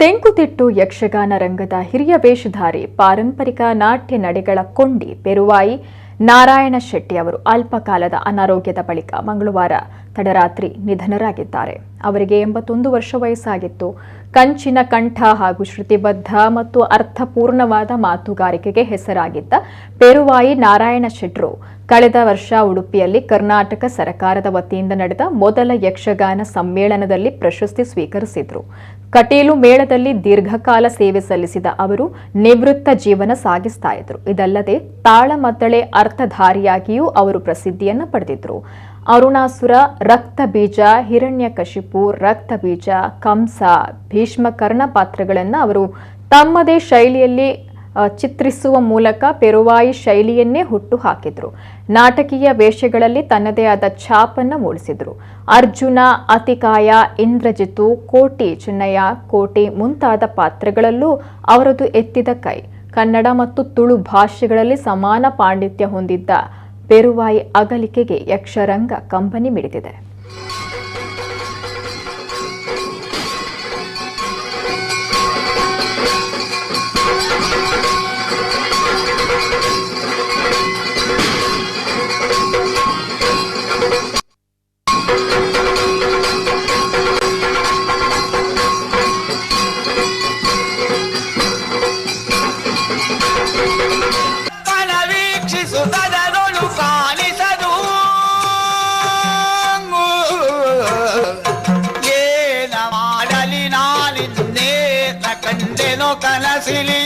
ತೆಂಕುತಿಟ್ಟು ಯಕ್ಷಗಾನ ರಂಗದ ಹಿರಿಯ ವೇಷಧಾರಿ ಪಾರಂಪರಿಕ ನಾಟ್ಯ ನಡೆಗಳ ಕೊಂಡಿ ಪೆರುವಾಯಿ ನಾರಾಯಣ ಶೆಟ್ಟಿ ಅವರು ಅಲ್ಪಕಾಲದ ಅನಾರೋಗ್ಯದ ಬಳಿಕ ಮಂಗಳವಾರ ತಡರಾತ್ರಿ ನಿಧನರಾಗಿದ್ದಾರೆ. ಅವರಿಗೆ ಎಂಬತ್ತೊಂದು ವರ್ಷ ವಯಸ್ಸಾಗಿತ್ತು. ಕಂಚಿನ ಕಂಠ ಹಾಗೂ ಶ್ರುತಿಬದ್ಧ ಮತ್ತು ಅರ್ಥಪೂರ್ಣವಾದ ಮಾತುಗಾರಿಕೆಗೆ ಹೆಸರಾಗಿದ್ದ ಪೆರುವಾಯಿ ನಾರಾಯಣ ಶೆಟ್ರು, ಕಳೆದ ವರ್ಷ ಉಡುಪಿಯಲ್ಲಿ ಕರ್ನಾಟಕ ಸರ್ಕಾರದ ವತಿಯಿಂದ ನಡೆದ ಮೊದಲ ಯಕ್ಷಗಾನ ಸಮ್ಮೇಳನದಲ್ಲಿ ಪ್ರಶಸ್ತಿ ಸ್ವೀಕರಿಸಿದ್ರು. ಕಟೀಲು ಮೇಳದಲ್ಲಿ ದೀರ್ಘಕಾಲ ಸೇವೆ ಸಲ್ಲಿಸಿದ ಅವರು ನಿವೃತ್ತ ಜೀವನ ಸಾಗಿಸ್ತಾ ಇದ್ರು. ಇದಲ್ಲದೆ ತಾಳಮದ್ದಳೆ ಅರ್ಥಧಾರಿಯಾಗಿಯೂ ಅವರು ಪ್ರಸಿದ್ಧಿಯನ್ನು ಪಡೆದಿದ್ರು. ಅರುಣಾಸುರ, ರಕ್ತ ಬೀಜ ಹಿರಣ್ಯಕಶಿಪು ರಕ್ತ ಬೀಜ, ಕಂಸ, ಭೀಷ್ಮ ಕರ್ಣ ಪಾತ್ರಗಳನ್ನು ಅವರು ತಮ್ಮದೇ ಶೈಲಿಯಲ್ಲಿ ಚಿತ್ರಿಸುವ ಮೂಲಕ ಪೆರುವಾಯಿ ಶೈಲಿಯನ್ನೇ ಹುಟ್ಟು ಹಾಕಿದ್ರು. ನಾಟಕೀಯ ವೇಷಗಳಲ್ಲಿ ತನ್ನದೇ ಆದ ಛಾಪನ್ನು ಮೂಡಿಸಿದ್ರು. ಅರ್ಜುನ, ಅತಿಕಾಯ ಇಂದ್ರಜಿತು ಕೋಟಿ ಚಿನ್ನಯ್ಯ, ಕೋಟಿ ಮುಂತಾದ ಪಾತ್ರಗಳಲ್ಲೂ ಅವರದು ಎತ್ತಿದ ಕೈ. ಕನ್ನಡ ಮತ್ತು ತುಳು ಭಾಷೆಗಳಲ್ಲಿ ಸಮಾನ ಪಾಂಡಿತ್ಯ ಹೊಂದಿದ್ದ ಪೆರುವಾಯಿ ಅಗಲಿಕೆಗೆ ಯಕ್ಷರಂಗ ಕಂಪನಿ ಮಿಡಿದಿದೆ. ಕಣ కలసిలి